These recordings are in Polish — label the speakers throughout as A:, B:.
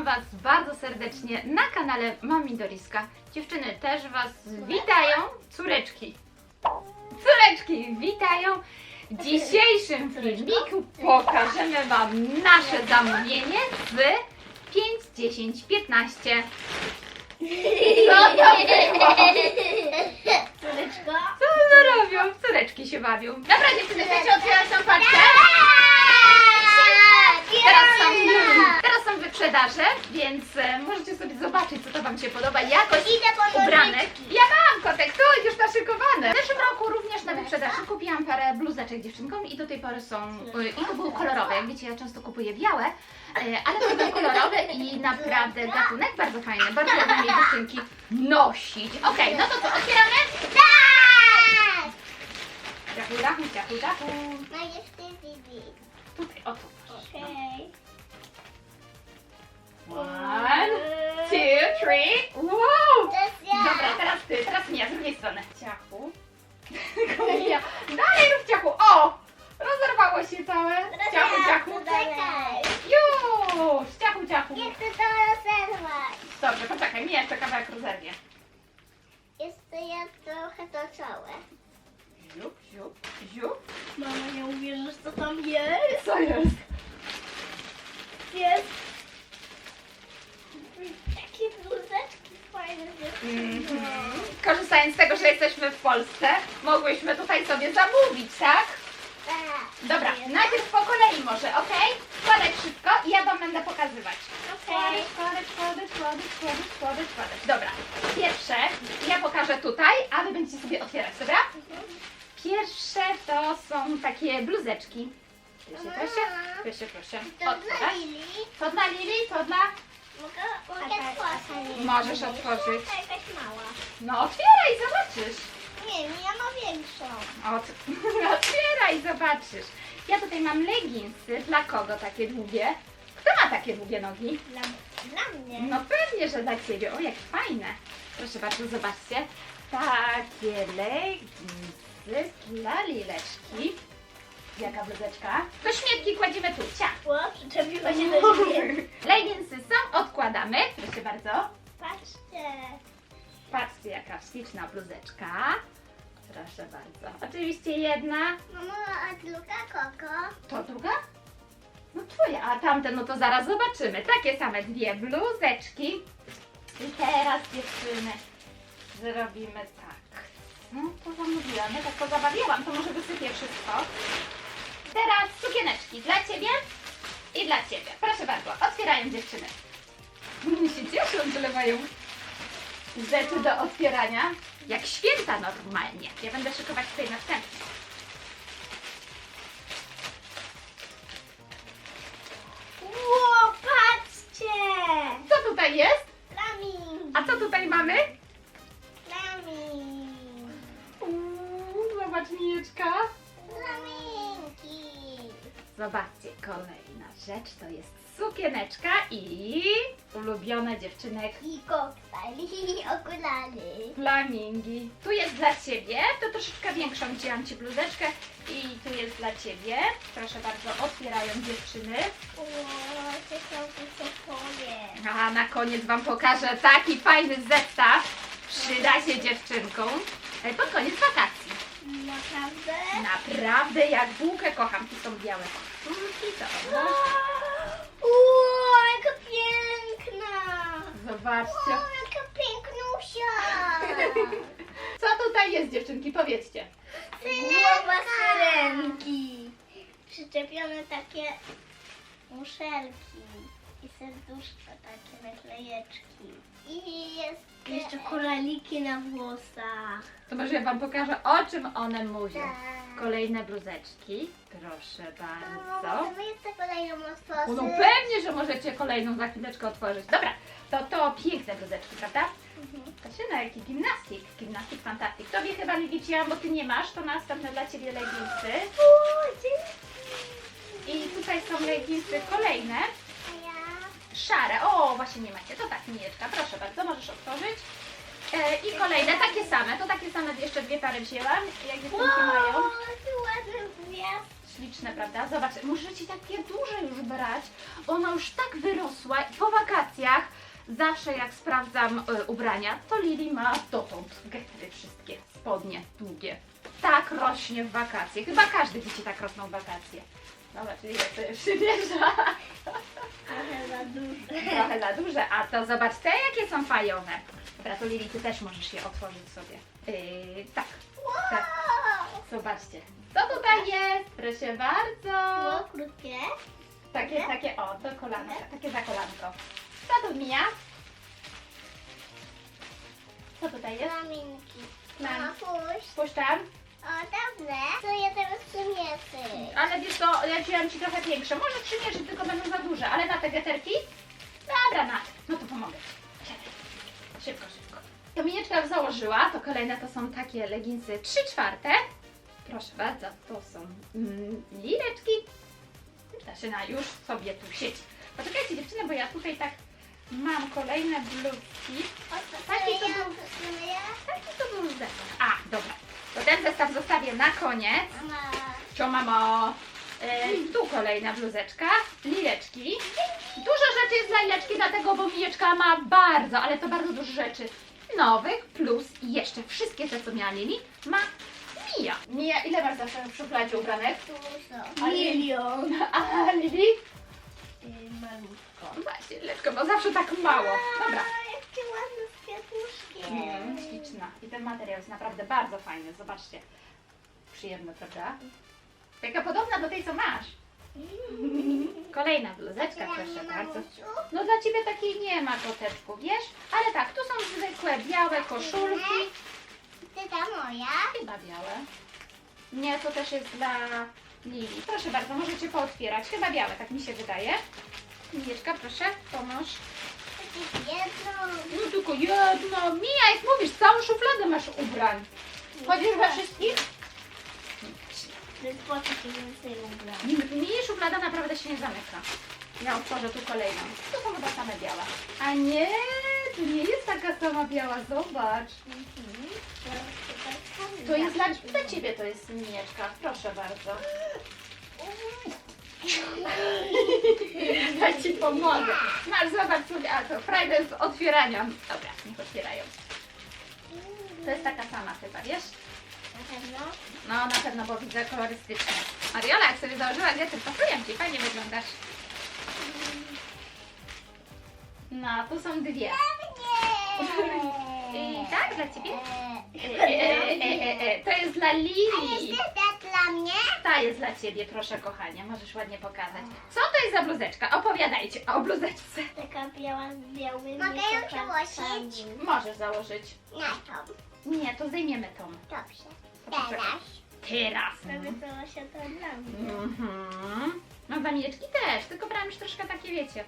A: Witam Was bardzo serdecznie na kanale Mami Doriska. Dziewczyny też Was witają. Córeczki. Córeczki witają. W dzisiejszym filmiku pokażemy Wam nasze zamówienie z 5, 10, 15. Co to było?
B: Córeczko?
A: Co one robią? Córeczki się bawią. Dobra dziewczyny, chcecie otwierać tą paczkę? Teraz są, więc e, możecie sobie zobaczyć, co to Wam się podoba. Jakość
B: Idę po
A: ubranek.
B: nożyczki.
A: Ja mam kotek, tu już naszykowane. W zeszłym roku również na wyprzedaży kupiłam parę bluzeczek dziewczynkom i do tej pory są, e, i to były kolorowe. Jak wiecie, ja często kupuję białe, e, ale to były kolorowe i naprawdę gatunek bardzo fajny. Bardzo lubię je dziewczynki nosić. Okej, no to co, otwieramy?
B: Tak!
A: Ciachu, dachu, ciachu, dachu.
B: No jeszcze Bibi.
A: Tutaj, o tu.
B: Okej.
A: One, two, three. Wow!
B: To jest ja.
A: Dobra, teraz ty, teraz nie, z drugiej strony. Ciachu. Komilia. Dalej rób ciachu. O! Rozerwało się całe.
B: Teraz
A: Ciachu,
B: ja.
A: ciachu.
B: Czekaj.
A: Już! Ciachu, ciachu.
B: Nie chcę to rozerwać.
A: Dobrze, poczekaj, mi jeszcze kawałek rozerwie.
B: Jeszcze ja trochę to całe.
A: Ziup, ziup, ziup.
B: Mama, nie uwierzysz, co tam jest?
A: Co jest?
B: Jest.
A: Mhm. Korzystając z tego, że jesteśmy w Polsce, mogłyśmy tutaj sobie zamówić, tak?
B: Tak.
A: Dobra, najpierw po kolei może, ok? Składać wszystko i ja Wam będę pokazywać.
B: Okej.
A: Składać, składać, składać, składać, składać, składać. Dobra, pierwsze ja pokażę tutaj, a Wy będziecie sobie otwierać, dobra? Pierwsze to są takie bluzeczki. Proszę, proszę, proszę, proszę.
B: To dla
A: Otwierać.
B: Lili.
A: To dla Lili, to dla...
B: Mogę, mogę otworzyć.
A: Możesz otworzyć.
B: To jakaś mała.
A: No otwieraj, zobaczysz.
B: Nie, ja mam większą.
A: Ot... Otwieraj, zobaczysz. Ja tutaj mam leginsy. Dla kogo takie długie? Kto ma takie długie nogi?
B: Dla, dla mnie.
A: No pewnie, że dla Ciebie. O, jak fajne. Proszę bardzo, zobaczcie. Takie leginsy dla Lileczki. Jaka bluzeczka? Do śmietki kładziemy tu. Cia.
B: O, przyczepiła się do siebie.
A: Leginsy są, odkładamy. Proszę bardzo.
B: Patrzcie.
A: Patrzcie, jaka śliczna bluzeczka. Proszę bardzo. Oczywiście jedna.
B: Mamo, a druga koko?
A: To druga? No twoja, a tamte no to zaraz zobaczymy. Takie same dwie bluzeczki. I teraz dziewczyny zrobimy tak. No to zamówiłam, ja tak to zabawiłam, to może wysypię wszystko. Teraz sukieneczki dla Ciebie i dla Ciebie. Proszę bardzo, otwierają dziewczyny. One się cieszą, tyle mają rzeczy do otwierania. Jak święta normalnie. Ja będę szykować tutaj następne.
B: Ło, patrzcie!
A: Co tutaj jest?
B: Flamingi.
A: A co tutaj mamy? Zobaczcie, kolejna rzecz to jest sukieneczka i ulubione dziewczynek
B: I koktajl, i okulary.
A: flamingi. Tu jest dla Ciebie, to troszeczkę większą wzięłam Ci bluzeczkę i tu jest dla Ciebie. Proszę bardzo, otwierają dziewczyny.
B: Ło, to są.
A: A na koniec Wam pokażę taki fajny zestaw. Przyda się dziewczynkom e, pod koniec wakacji.
B: Naprawdę?
A: Naprawdę jak bułkę kocham. Tu są białe koszulki, to
B: Ło, jaka piękna!
A: Zobaczcie.
B: O, jaka pięknusia!
A: Co tutaj jest dziewczynki? Powiedzcie.
B: Głowa syrenki. Przyczepione takie muszelki i serduszko takie naklejeczki. I jest jeszcze koraliki na włosach.
A: To może ja Wam pokażę, o czym one mówią.
B: Tak.
A: Kolejne bluzeczki. Proszę bardzo.
B: Możemy jeszcze kolejną otworzyć?
A: No pewnie, że możecie kolejną za chwileczkę otworzyć. Dobra, to to piękne bluzeczki, prawda?
B: Mhm.
A: Kasia, jaki gimnastik. Gimnastik fantastik. Tobie chyba nie widziałam, bo Ty nie masz, to następne dla Ciebie leginsy.
B: O, dzięki.
A: I tutaj są leginsy kolejne. Szare. O, właśnie nie macie. To tak, Mijeczka, proszę bardzo, możesz otworzyć. E, I kolejne, takie same. To takie same jeszcze dwie pary wzięłam. Jak dziewczynki mają.
B: Gwiazd.
A: Śliczne, prawda? Zobacz, możecie takie duże już brać. Ona już tak wyrosła i po wakacjach zawsze jak sprawdzam y, ubrania, to Lili ma dotąd getry wszystkie, spodnie długie. Tak rośnie w wakacje. Chyba każdy dzieci tak rosną w wakacje. Dobra, czyli ja sobie przymierza.
B: Trochę za dużo.
A: Trochę za duże, a to zobacz te jakie są fajowe. Dobra, to Lili, ty też możesz je otworzyć sobie. Yy, tak, tak. Zobaczcie. Co tutaj jest? Proszę bardzo.
B: Było krótkie.
A: Takie, takie, o, do kolana, takie za kolanko. Co tu mija? Co tutaj jest?
B: Flaminki. Puść.
A: Puszczam.
B: O, dobrze. To ja teraz przymierzę.
A: Ale wiesz co, ja wziąłem Ci trochę większe. Może przymierzyć, tylko będą za duże. Ale na te geterki? Dobra, na. No to pomogę. Siadaj. Szybko, szybko. Kaminieczka założyła, to kolejne to są takie leginsy 3 czwarte. Proszę bardzo, to są mm, lireczki. Zaszyna już sobie tu siedzi. Poczekajcie dziewczyny, bo ja tutaj tak mam kolejne bluzki.
B: O, to
A: Taki to
B: ja,
A: był-
B: to ja.
A: Taki to był zestaw. A, dobra. To ten zestaw zostawię na koniec.
B: Mama.
A: Cio mamo. E, tu kolejna bluzeczka, lileczki. Dużo rzeczy jest dla lileczki, dlatego bo Mijeczka ma bardzo, ale to bardzo dużo rzeczy nowych, plus i jeszcze wszystkie te, co miała Lili, ma Mija. Mija, ile masz zawsze w szufladzie ubranek?
B: Dużo.
A: A Lili?
B: Milion.
A: A Lili?
B: Malutko.
A: Właśnie, Lileczko, bo zawsze tak mało. Dobra.
B: A, jakie ładne z kwiatuszkiem.
A: Mm, śliczna. I ten materiał jest naprawdę bardzo fajny, zobaczcie. Przyjemny, prawda? Taka podobna do tej, co masz. Kolejna bluzeczka, proszę bardzo. No dla Ciebie takiej nie ma koteczku, wiesz? Ale tak, tu są zwykłe białe koszulki.
B: Ty ta moja?
A: Chyba białe. Nie, to też jest dla Lili. Proszę bardzo, możecie pootwierać. Chyba białe, tak mi się wydaje. Mijeczka, proszę, pomóż. No tylko jedno. Mija, jak mówisz, całą szufladę masz ubrań. Chodzisz we wszystkich?
B: Po co ci więcej ubrać?
A: Mini szuflada naprawdę się nie zamyka. Ja otworzę tu kolejną. To są chyba same białe. A nie, to nie jest taka sama biała, zobacz. To jest dla, dla Ciebie, to jest minieczka. Proszę bardzo. Ja Ci pomogę. Masz, zobacz a to frajdę z otwierania. Dobra, niech otwierają. To jest taka sama chyba, wiesz?
B: Na pewno?
A: No na pewno, bo widzę kolorystycznie. Mariola, jak sobie założyła getry, pasują Ci, fajnie wyglądasz. No, tu są dwie. I tak, dla Ciebie? E, e, e, e, e, to jest dla Lili.
B: Dla mnie?
A: Ta jest dla Ciebie, proszę kochanie, możesz ładnie pokazać. Co to jest za bluzeczka? Opowiadajcie o bluzeczce.
B: Taka biała z białymi Mogę ją przełosić?
A: Możesz założyć.
B: Na tą.
A: Nie, to zdejmiemy tą.
B: Dobrze. Teraz.
A: Teraz.
B: Prawie przełosia to dla mnie.
A: Mhm. No zamieczki też, tylko brałam już troszkę takie, wiecie.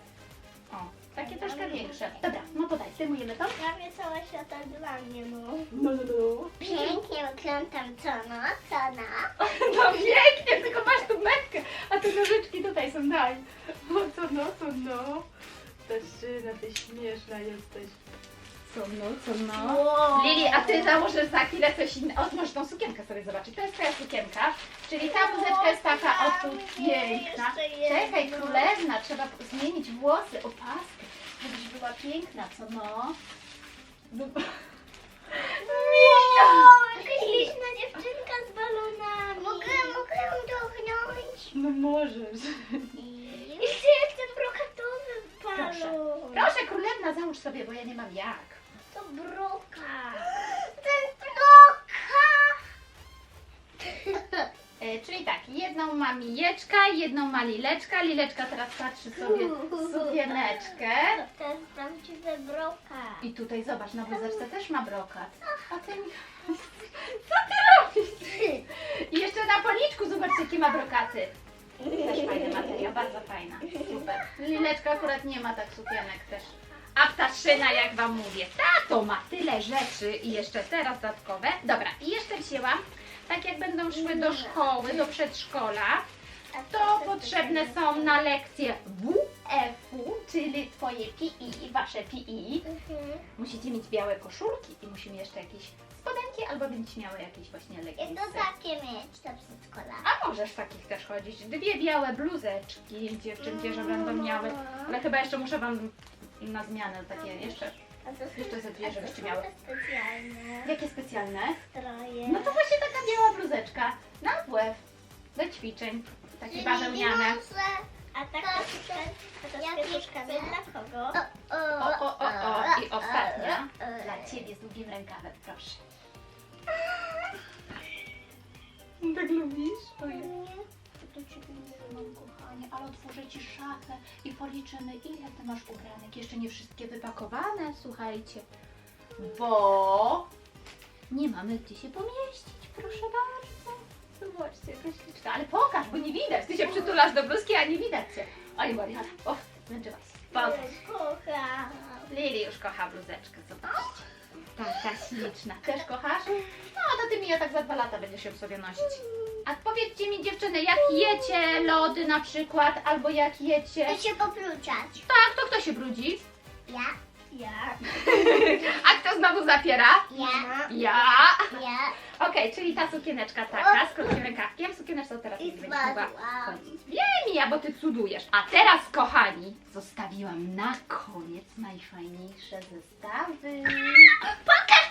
A: O, takie troszkę większe. Dobra, no to daj, zdejmujemy to.
B: Prawie cała świata dla mnie, no.
A: No, no, no.
B: Pięknie wyglądam co no, co no.
A: No pięknie, tylko masz tu metkę, a te nożyczki tutaj są, daj. O, co no, co no. Taszyna, ty śmieszna jesteś. Co no, co no.
B: Wow.
A: Lili, a ty założysz za chwilę coś innego. O, możesz tą sukienkę sobie zobaczyć. To jest twoja sukienka. Czyli ta bluzeczka jest taka oto piękna.
B: Jeszcze jedno.
A: Czekaj, królewna, trzeba zmienić włosy, opaskę, żebyś była piękna, co no? Mija!
B: Jakaś liczna dziewczynka z balonami. Mogę, mogę ją dotknąć.
A: No możesz.
B: Jeszcze jak ten brokatowy
A: Proszę. Proszę, królewna, załóż sobie, bo ja nie mam jak.
B: To broka. To jest broka.
A: E, czyli tak, jedną ma Mijeczka, jedną ma Lileczka. Lileczka teraz patrzy sobie w sukieneczkę.
B: To jest prawdziwe broka.
A: I tutaj zobacz, na bluzeczce też ma brokat. A ty mi... Co ty robisz? I jeszcze na policzku zobaczcie, jakie ma brokaty. Też fajny materiał, bardzo fajna. Super. Lileczka akurat nie ma tak sukienek też. A ptaszyna, jak wam mówię, tato ma tyle rzeczy i jeszcze teraz dodatkowe. Dobra, i jeszcze wzięłam, tak jak będą szły do szkoły, do przedszkola, to potrzebne są na lekcje WF-u, czyli twoje PI, wasze PI.
B: Mhm.
A: Musicie mieć białe koszulki i musimy jeszcze jakieś spodenki albo będziecie miały jakieś właśnie leginsy.
B: to takie mieć do przedszkola.
A: A możesz w takich też chodzić. Dwie białe bluzeczki dziewczynki, że będą miały. Ale chyba jeszcze muszę wam na zmianę takie jeszcze.
B: A to są-
A: Jeszcze ze dwie,
B: a to
A: żebyście
B: są
A: miały.
B: te specjalne
A: Jakie specjalne?
B: stroje.
A: No to właśnie taka biała bluzeczka na WF do ćwiczeń. Takie bawełniane.
B: A tak to a to z kwiatuszkami dla kogo?
A: O, o, o, o. I ostatnia dla Ciebie z długim rękawem, proszę. Tak lubisz? To Ciebie nie mam, kochanie, ale otworzę Ci szafę i policzymy, ile Ty masz ubranek. Jeszcze nie wszystkie wypakowane, słuchajcie. Bo nie mamy gdzie się pomieścić, proszę bardzo. Zobaczcie, jaka śliczna. Ale pokaż, bo nie widać. Ty się przytulasz do bluzki, a nie widać Cię. Oj, Mariana, o, zmęczyłaś się. Pokaż.
B: Kocham.
A: Lili już kocha bluzeczkę, zobaczcie. Taka śliczna. Też kochasz? No to ty mi ja tak za dwa lata będziesz ją sobie nosić. A powiedzcie mi dziewczyny, jak jecie lody na przykład, albo jak jecie...
B: Chcę się popluczać.
A: Tak, to kto się brudzi?
B: Ja. Ja.
A: A kto znowu zapiera?
B: Ja.
A: Ja.
B: Ja.
A: Okej, czyli ta sukieneczka taka, z krótkim rękawkiem. Sukieneczka teraz
B: I
A: nie
B: spadła.
A: chodzić. Wiem ja, bo ty cudujesz. A teraz, kochani, zostawiłam na koniec najfajniejsze zestawy.
B: Pokaż,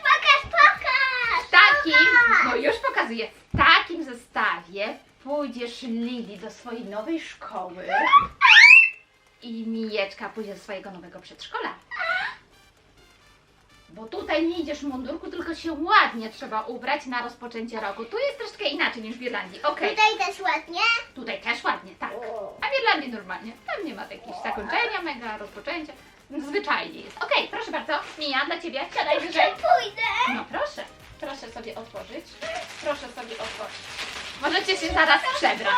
A: takim, no już pokazuję, w takim zestawie pójdziesz Lili do swojej nowej szkoły i Mijeczka pójdzie do swojego nowego przedszkola. Bo tutaj nie idziesz w mundurku, tylko się ładnie trzeba ubrać na rozpoczęcie roku. Tu jest troszkę inaczej niż w Irlandii. Okej,
B: Tutaj też ładnie.
A: tutaj też ładnie, tak. A w Irlandii normalnie. Tam nie ma takich zakończenia, mega rozpoczęcia. Zwyczajnie jest. Okej, proszę bardzo. Mija, dla Ciebie. Siadaj wyżej.
B: Pójdę.
A: No proszę, proszę sobie otworzyć. Proszę sobie otworzyć. Możecie się zaraz przebrać.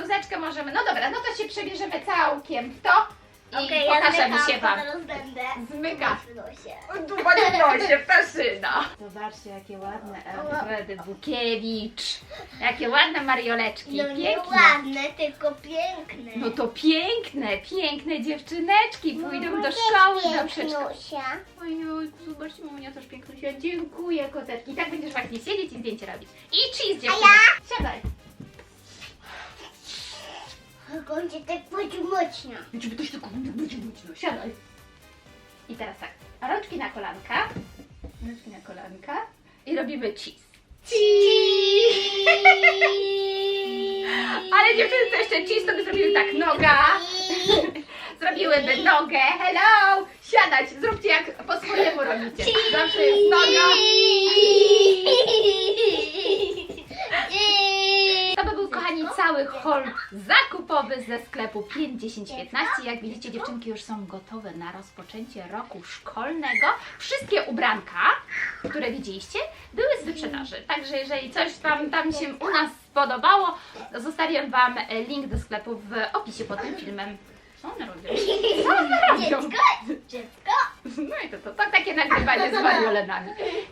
A: Bluzeczkę możemy, no dobra, no to się przebierzemy całkiem w to i
B: Okej, ja
A: pokażemy się Wam.
B: Zaraz będę.
A: Zmyka. Duba nie nosie, Peszyna. Zobaczcie, jakie ładne Alfredy Bukiewicz. Jakie ładne marioleczki.
B: No nie
A: Piękne.
B: ładne, tylko piękne.
A: No to piękne, piękne dziewczyneczki pójdą do szkoły, do przedszkola. Ojoj, zobaczcie, mamunia też pięknusia. Dziękuję, koteczki. I tak będziesz właśnie siedzieć i zdjęcie robić. I cheese, dziewczyna.
B: ja? Będzie tak będzie mocno.
A: Żeby to się tylko będzie mocno. Siadaj. I teraz tak, rączki na kolanka. Rączki na kolanka. I robimy cheese. Ale dziewczyny, to jeszcze cheese, to by zrobiły tak, noga. Zrobiłyby nogę. Hello! Siadać. Zróbcie jak po swojemu robicie. Zawsze jest noga. To by był, kochani, cały haul zakupowy ze sklepu 51015. Jak widzicie, dziewczynki już są gotowe na rozpoczęcie roku szkolnego. Wszystkie ubranka, które widzieliście, były z wyprzedaży. Także jeżeli coś Wam tam się u nas spodobało, to zostawię Wam link do sklepu w opisie pod tym filmem. Co one robią? Co one robią?
B: Dziecko, dziecko.
A: No i to, to, to takie nagrywanie z mariolenami.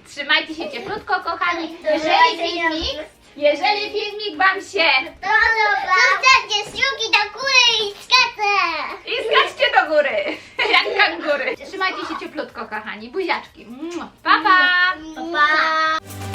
A: Trzymajcie się cieplutko, kochani. Jeżeli filmik, jeżeli filmik Wam się
B: no podoba, zostawcie śrugi do góry i skacze.
A: i skaczcie do góry, jak kangury. Trzymajcie się cieplutko, kochani. Buziaczki. Mua. Pa, pa! Pa!